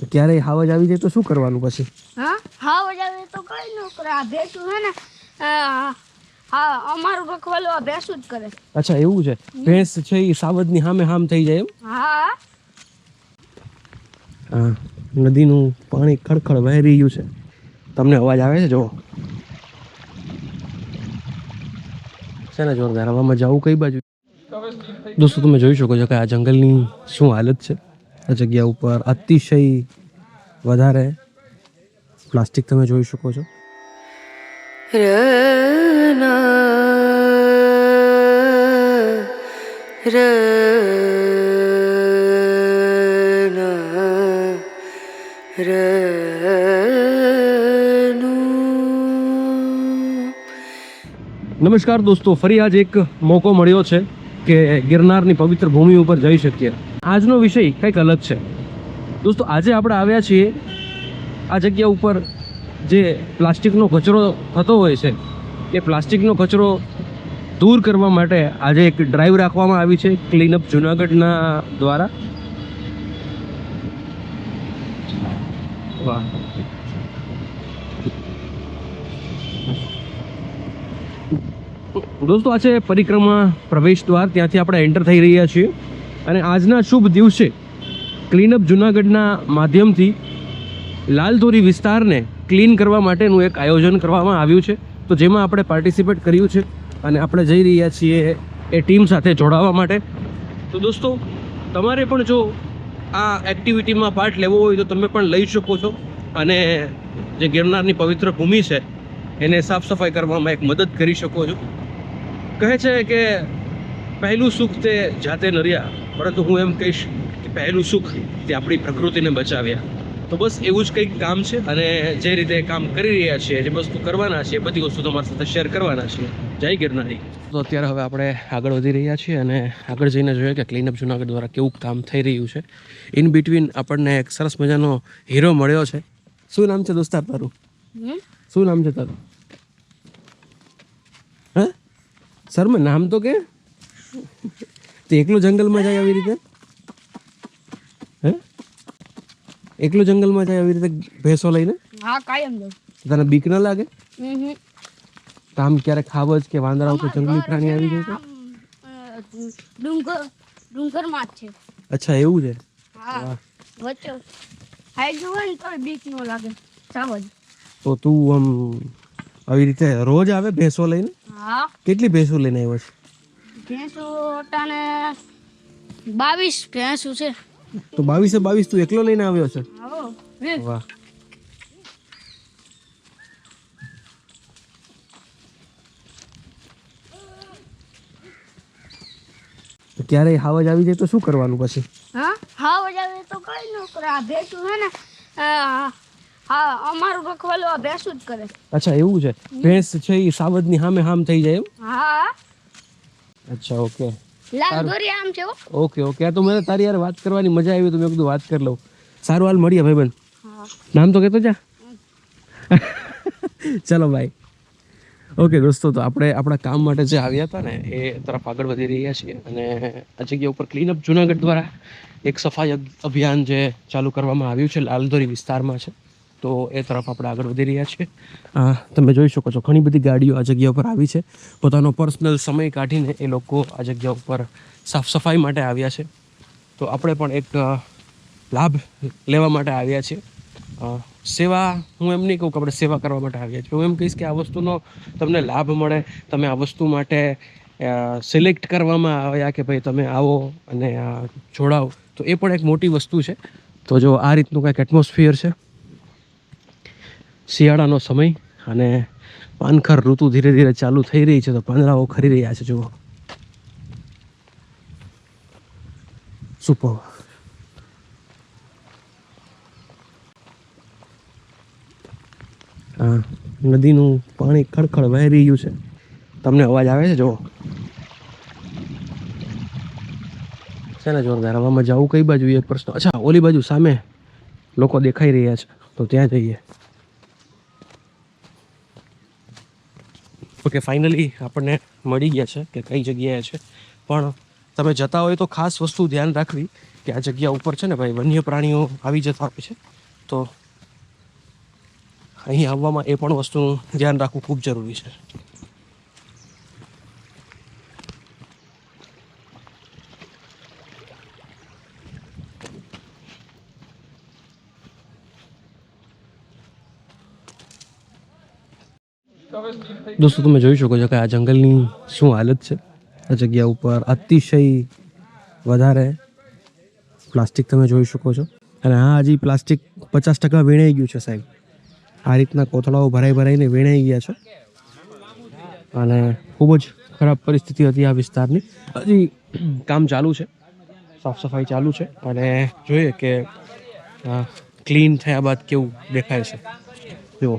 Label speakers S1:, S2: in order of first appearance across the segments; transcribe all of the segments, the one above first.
S1: તો ક્યારેય હાવજ આવી જાય તો શું કરવાનું પછી?
S2: હા? હા વજાવે તો કઈ ન કરે. આ ભેંસું છે ને હા અમારું રખવાલું આ ભેંસું જ કરે.
S1: અચ્છા એવું છે? ભેંસ છે એ સાવજની સામે હામ થઈ જાય એમ?
S2: હા.
S1: હા નદીનું પાણી ખડખડ વહી રહ્યું છે. તમને અવાજ આવે છે? જો છે ને જોરદાર? હવામાં જવું કઈ બાજુ? દોસ્તો તમે જોઈ શકો છો કે આ જંગલની શું હાલત છે? આ જગ્યા ઉપર અતિશય વધારે પ્લાસ્ટિક તમે જોઈ શકો છો. નમસ્કાર દોસ્તો ફરી આજ એક મોકો મળ્યો છે કે ગિરનારની પવિત્ર ભૂમિ ઉપર જઈ શકીએ. આજનો વિષય કંઈક અલગ છે. દોસ્તો, આજે આપણે આવ્યા છીએ આ જગ્યા ઉપર જે પ્લાસ્ટિકનો કચરો થતો હોય છે, એ પ્લાસ્ટિકનો કચરો દૂર કરવા માટે આજે એક ડ્રાઈવ રાખવામાં આવી છે ક્લીનઅપ જુનાગઢના દ્વારા. વાહ. દોસ્તો આ છે પરિક્રમા પ્રવેશ દ્વાર ત્યાંથી આપણે એન્ટર થઈ રહ્યા છીએ. અને આજના શુભ દિવસે ક્લીનઅપ જુનાગઢના માધ્યમથી લાલધોરી વિસ્તારને ક્લીન કરવા માટેનું એક આયોજન કરવામાં આવ્યું છે. તો જેમાં આપણે પાર્ટિસિપેટ કર્યું છે અને આપણે જઈ રહ્યા છીએ એ ટીમ સાથે જોડાવા માટે. તો દોસ્તો, તમારે પણ જો આ એક્ટિવિટીમાં પાર્ટ લેવો હોય તો તમે પણ લઈ શકો છો. અને જે ગિરનારની પવિત્ર ભૂમિ છે, એને સાફ સફાઈ કરવામાં એક મદદ કરી શકો છો. કહે છે કે પહેલું સુખ તે જાતે નર્યા પરંતુ હું એમ કહીશ કે પહેલું સુખ તે આપણી પ્રકૃતિને બચાવ્યા. તો બસ એવું જ કંઈક કામ છે અને જે રીતે કામ કરી રહ્યા છીએ જે વસ્તુ કરવાના છીએ બધી વસ્તુ તમારી સાથે શેર કરવાના છીએ. જય ગિરનારી. તો અત્યારે હવે આપણે આગળ વધી રહ્યા છીએ અને આગળ જઈને જોઈએ કે ક્લીનઅપ જુનાગઢ દ્વારા કેવું કામ થઈ રહ્યું છે. ઇન બિટવીન આપણને એક સરસ મજાનો હીરો મળ્યો છે. શું નામ છે દોસ્તાર તારું?
S2: હમ?
S1: શું નામ છે તારું? હે? સર મેં નામ તો કે? તે એકલો જંગલમાં જાય આવી રીતે હે એકલો જંગલમાં જાય આવી રીતે ભેંસો લઈને
S2: હા કાયમ જવું
S1: તને બીક ન લાગે
S2: હમ હમ.
S1: તો આમ ક્યારેક ખાવજ કે વાંદરા ઉપર જંગલી પ્રાણી આવી જાય તો
S2: આમ, અ, ડુંગર ડુંગરમાં જ છે
S1: અચ્છા એવું છે
S2: હા
S1: વાહ.
S2: વચ્ચે હાઈ ગયું હોય ને તો બીક ન લાગે સાવજ
S1: તો તું આમ આવી રીતે રોજ આવે ભેંસો લઈને
S2: હા
S1: કેટલી ભેંસો લઈને આવ્યો છે?
S2: ભેંસું અટાણે બાવીસ ભેંસું છે.
S1: તો બાવીસે બાવીસ તું એકલો લઈને આવ્યો છે? વાહ. ક્યારેય હાવજ આવી જાય તો શું કરવાનું પછી?
S2: હા હા વજાવે તો કઈ ન કરે. આ ભેંસું છે ને હા અમારું રખવાલું આ ભેંસું જ કરે.
S1: અચ્છા એવું છે. ભેંસ છે એ સાવજની સામે હામ થઈ જાય એમ
S2: હા.
S1: અચ્છા ઓકે.
S2: લાલ દોરી આમ છે
S1: ઓકે ઓકે. આ તો મને તારી યાર વાત કરવાની મજા આવી તો મેં કીધું વાત કરી લઉં. સારું હાલ મળીએ ભાઈબંધ. નામ તો કહેતો જા. ચલો ભાઈ ઓકે દોસ્તો તો આપણે આપણા કામ માટે જે આવ્યા હતા ને એ તરફ આગળ વધી રહ્યા છીએ. અને આ જગ્યા ઉપર ક્લીનઅપ જુનાગઢ દ્વારા એક સફાઈ અભિયાન જે ચાલુ કરવામાં આવ્યું છે લાલધોરી વિસ્તારમાં છે. તો એ તરફ આપણે આગળ વધી રહ્યા છીએ. તમે જોઈ શકો છો, ઘણી બધી ગાડીઓ આ જગ્યા ઉપર આવી છે. પોતાનો પર્સનલ સમય કાઢીને એ લોકો આ જગ્યા ઉપર સાફ સફાઈ માટે આવ્યા છે. તો આપણે પણ એક લાભ લેવા માટે આવ્યા છીએ. સેવા, હું એમ નહીં કહું કે આપણે સેવા કરવા માટે આવ્યા છીએ. હું એમ કહીશ કે આ વસ્તુનો તમને લાભ મળે, તમે આ વસ્તુ માટે સિલેક્ટ કરવામાં આવ્યા કે ભાઈ તમે આવો અને જોડાવો તો એ પણ એક મોટી વસ્તુ છે. તો જો આ રીતનું કંઈક એટમોસ્ફિયર છે. શિયાળાનો સમય અને પાનખર ઋતુ ધીરે ધીરે ચાલુ થઈ રહી છે તો પાંદડાઓ ખરી રહ્યા છે, જુઓ. સુપર હા નદીનું પાણી ખડખડ વહી રહ્યું છે. તમને અવાજ આવે છે, જુઓ? છે ને, જોરદાર હવામાં જવું કઈ બાજુ? એક પ્રશ્ન. અચ્છા, ઓલી બાજુ સામે લોકો દેખાઈ રહ્યા છે. તો ત્યાં જઈએ. ઓકે ફાઇનલી આપણને મળી ગયા છે કે કઈ જગ્યાએ છે. પણ તમે જતા હોય તો ખાસ વસ્તુ ધ્યાન રાખવી કે આ જગ્યા ઉપર છે ને ભાઈ વન્ય પ્રાણીઓ આવી જતા હોય છે. તો અહીં આવવામાં એ પણ વસ્તુનું ધ્યાન રાખવું ખૂબ જરૂરી છે. દોસ્તો, તમે જોઈ શકો છો કે આ જંગલની શું હાલત છે. આ જગ્યા ઉપર અતિશય વધારે પ્લાસ્ટિક તમે જોઈ શકો છો. અને હા હજી પ્લાસ્ટિક પચાસ ટકા વીણાઈ ગયું છે સાહેબ. આ રીતના કોથળાઓ ભરાઈ ભરાઈને વીણાઈ ગયા છે. અને ખૂબ જ ખરાબ પરિસ્થિતિ હતી આ વિસ્તારની. હજી કામ ચાલુ છે. સાફ સફાઈ ચાલુ છે. અને જોઈએ કે ક્લીન થયા બાદ કેવું દેખાય છે. જુઓ.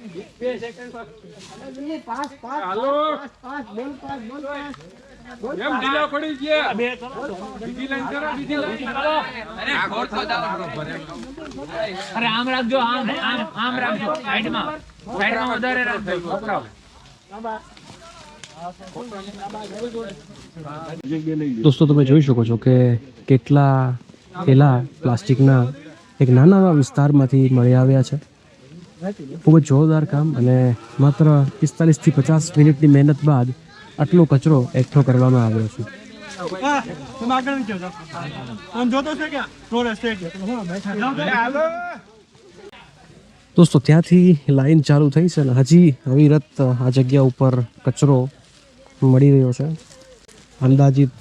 S3: એમ હજી બધી વાર. હાલો. એમ ઢીલા પડી ગયા. બીજી લાઈન કરો બીજી લાઈન.
S4: અરે આમ રાખજો આમ આમ આમ રાખજો. સાઈડમાં સાઈડમાં વધારે રાખજો.
S1: દોસ્તો તમે જોઈ શકો છો કે કેટલા થેલા પ્લાસ્ટિકના એક નાના એવા વિસ્તારમાંથી મળી આવ્યા છે. ખૂબ જ જોરદાર કામ અને માત્ર પિસ્તાલીસથી પચાસ મિનિટની મહેનત બાદ આટલો કચરો એકઠો કરવામાં આવ્યો છે. દોસ્તો, ત્યાંથી લાઈન ચાલુ થઈ છે અને હજી અવિરત આ જગ્યા ઉપર કચરો મળી રહ્યો છે. અંદાજિત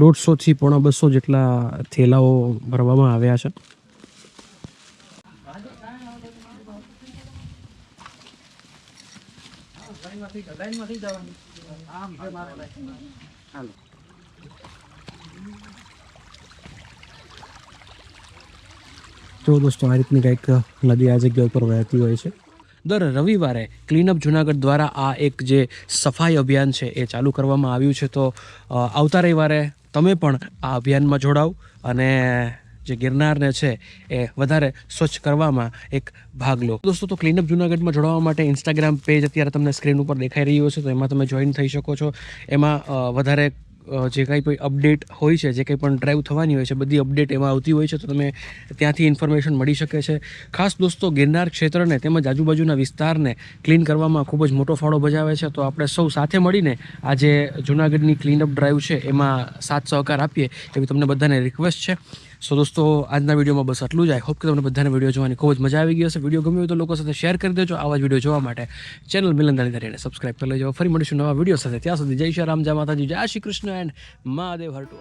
S1: દોઢસોથી પોણા બસો જેટલા થેલાઓ ભરવામાં આવ્યા છે. તો દોસ્તો આ રીતની કંઈક નદી આ જગ્યા ઉપર વહેતી હોય છે. દર રવિવારે ક્લીનઅપ જુનાગઢ દ્વારા આ એક જે સફાઈ અભિયાન છે એ ચાલુ કરવામાં આવ્યું છે. તો આવતા રવિવારે તમે પણ આ અભિયાનમાં જોડાવ અને જે ગિરનારને છે એ વધારે સ્વચ્છ કરવામાં એક ભાગ લો. દોસ્તો, તો ક્લીનઅપ જુનાગઢમાં જોડાવા માટે ઇન્સ્ટાગ્રામ પેજ અત્યારે તમને સ્ક્રીન ઉપર દેખાઈ રહ્યો છે, તો એમાં તમે જોઈન થઈ શકો છો. એમાં વધારે જે કંઈ પણ અપડેટ હોય છે, જે કંઈ પણ ડ્રાઈવ થવાની હોય છે, બધી અપડેટ એમાં આવતી હોય છે, તો તમે ત્યાંથી ઇન્ફોર્મેશન મળી શકે છે. ખાસ દોસ્તો, ગિરનાર ક્ષેત્રને તેમજ આજુબાજુના વિસ્તારને ક્લીન કરવામાં ખૂબ જ મોટો ફાળો ભજાવે છે, તો આપણે સૌ સાથે મળીને આ જે જુનાગઢની ક્લીનઅપ ડ્રાઈવ છે, એમાં સાથ સહકાર આપીએ, એવી તમને બધાને રિક્વેસ્ટ છે. સો દોસ્તો, આજના વિડીયોમાં બસ આટલું જ. આઈ હોપ કે તમને બધાને વીડિયો જોવાની ખૂબ જ મજા આવી ગઈ હશે. વીડિયો ગમ્યો હોય તો લોકો સાથે શેર કરી દેજો. આવા જ વીડિયો જોવા માટે ચેનલ મિલનદારી ધરીને સબસ્ક્રાઈબ કરી લેજો. ફરી મળીશું નવા વીડિયો સાથે. ત્યાં સુધી જય શ્રી રામ, જય માતાજી, જય શ્રી કૃષ્ણ એન્ડ મહાદેવ હરટુ